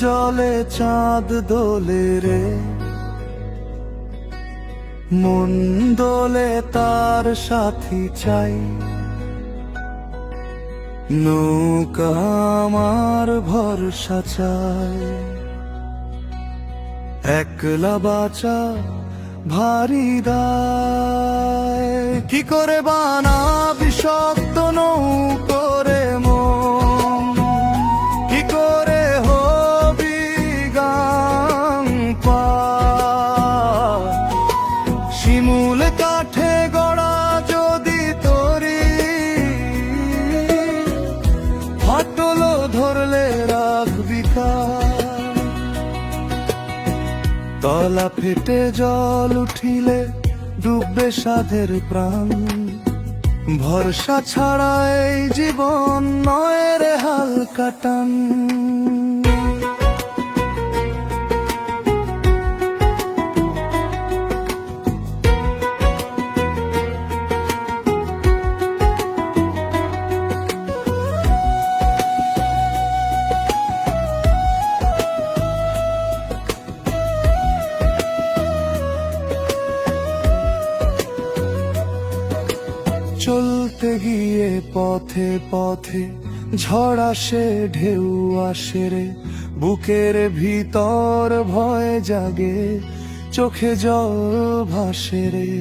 জলে চাঁদ দোলে রে। মন দোলে তার সাথী চাই। নৌকা আমার ভরসা চাই। একলা বাঁচা ভারী দায়। কি করে বানা বিষাক্ত নৌকরে তলা ফেটে জল উঠিলে ডুববে সাধের প্রাণ। ভরসা ছাড়া এই জীবন নয় রে হালকা টান। চলতে গিয়ে পথে পথে ঝড় আসে, ঢেউ আসে রে। বুকের ভিতর ভয় জাগে, চোখে জল ভাসে রে।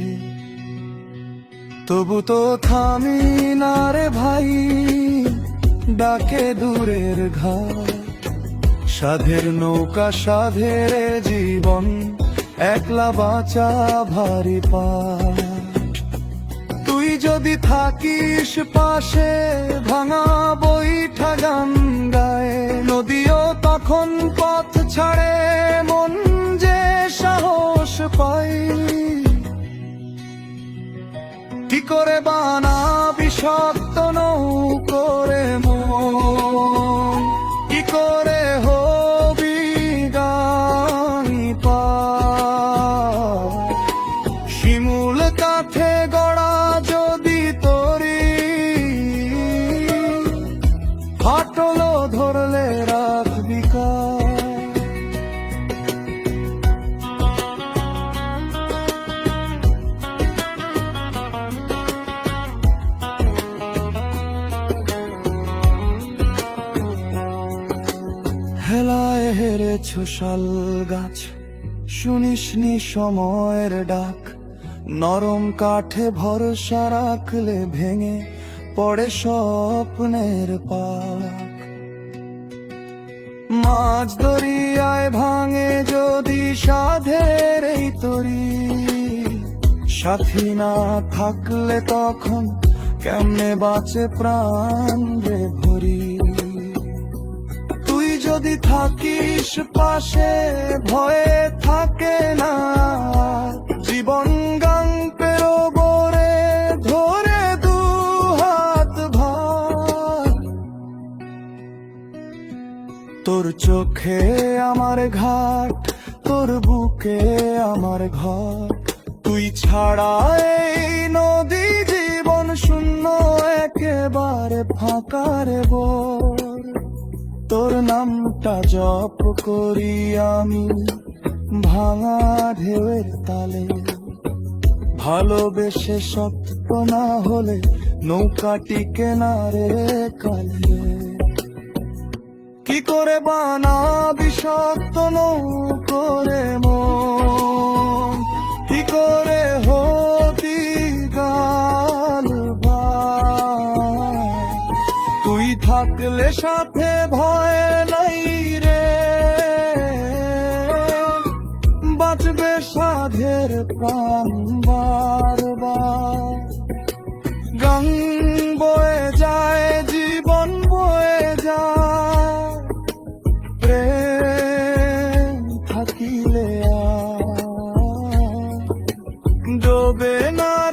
তবু তো থামি না রে ভাই, ডাকে দূরের ঘর সাধের নৌকা, সাধের জীবন, একলা বাঁচা ভারী পা তুই যদি থাকিস পাশে ভাঙা বইঠা গান গায়ে, নদীও তখন পথ ছাড়ে, মন যে সাহস পাই কি করে বানা বিষাক্ত হেরেছ শাল গাছ? শুনিসনি সময়ের ডাক। নরম কাঠে ভরসা রাখলে ভেঙে পড়ে স্বপ্নের পাক মাছ দরিয়ায় ভাঙে যদি সাধের এই তরি, সাথী না থাকলে তখন কেমনে বাঁচে প্রাণ যদি থাকিস পাশে, ভয়ে থাকে না। জীবন গাং পেরোবরে ধরে দু হাত ভার। তোর চোখে আমার ঘাট, তোর বুকে আমার ঘর। তুই ছাড়া এই নদী জীবন শূন্য একেবারে ফাঁকারে তোর নামটা জপ করি আমি, ভাঙা ঢেউয়ের তালে। ভালোবেসে সত্য না হলে নৌকাটিকে না রে কালে কি করে বানা বিষাক্ত নৌকরে মন? কি করে হতি গাল? তুই থাকলে সাথে ভয় বাঁচবে সাধের প্রাণ বারবার। গং বয়ে যায় জীবন বয়ে যায়। প্রেম থাকিলে ডোবে না